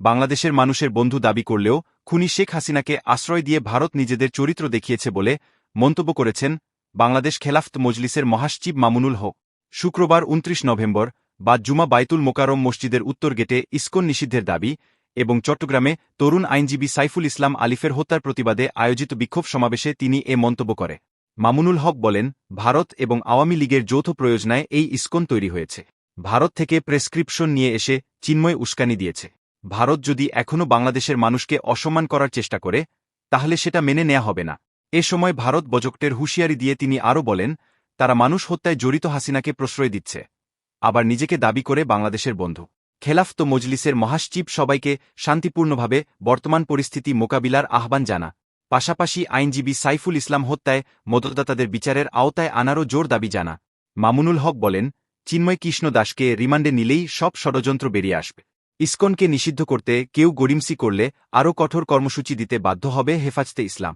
বাংলাদেশের মানুষের বন্ধু দাবি করলেও খুনি শেখ হাসিনাকে আশ্রয় দিয়ে ভারত নিজেদের চরিত্র দেখিয়েছে বলে মন্তব্য করেছেন বাংলাদেশ খেলাফত মজলিসের মহাসচিব মামুনুল হক। শুক্রবার উনত্রিশ নভেম্বর বা জুমা বাইতুল মোকারম মসজিদের উত্তর গেটে ইস্কন নিষিদ্ধের দাবি এবং চট্টগ্রামে তরুণ আইনজীবী সাইফুল ইসলাম আলিফের হত্যার প্রতিবাদে আয়োজিত বিক্ষোভ সমাবেশে তিনি এ মন্তব্য করে। মামুনুল হক বলেন, ভারত এবং আওয়ামী লীগের যৌথ প্রয়োজনায় এই ইস্কন তৈরি হয়েছে। ভারত থেকে প্রেসক্রিপশন নিয়ে এসে চিন্ময় উস্কানি দিয়েছে। ভারত যদি এখনও বাংলাদেশের মানুষকে অসম্মান করার চেষ্টা করে, তাহলে সেটা মেনে নেওয়া হবে না। এ সময় ভারত বজক্টের হুঁশিয়ারি দিয়ে তিনি আরও বলেন, তারা মানুষ হত্যায় জড়িত হাসিনাকে প্রশ্রয় দিচ্ছে। আবার নিজেকে দাবি করে বাংলাদেশের বন্ধু। খেলাফত মজলিসের মহাসচিব সবাইকে শান্তিপূর্ণভাবে বর্তমান পরিস্থিতি মোকাবিলার আহ্বান জানা। পাশাপাশি আইনজীবী সাইফুল ইসলাম হত্যায় মদতদাতাদের বিচারের আওতায় আনারও জোর দাবি জানা। মামুনুল হক বলেন, চিন্ময় কৃষ্ণ দাসকে রিমান্ডে নিলেই সব ষড়যন্ত্র বেরিয়ে আসবে। ইসকনকে নিষিদ্ধ করতে কেউ গরিমসি করলে আরও কঠোর কর্মসূচি দিতে বাধ্য হবে হেফাজতে ইসলাম।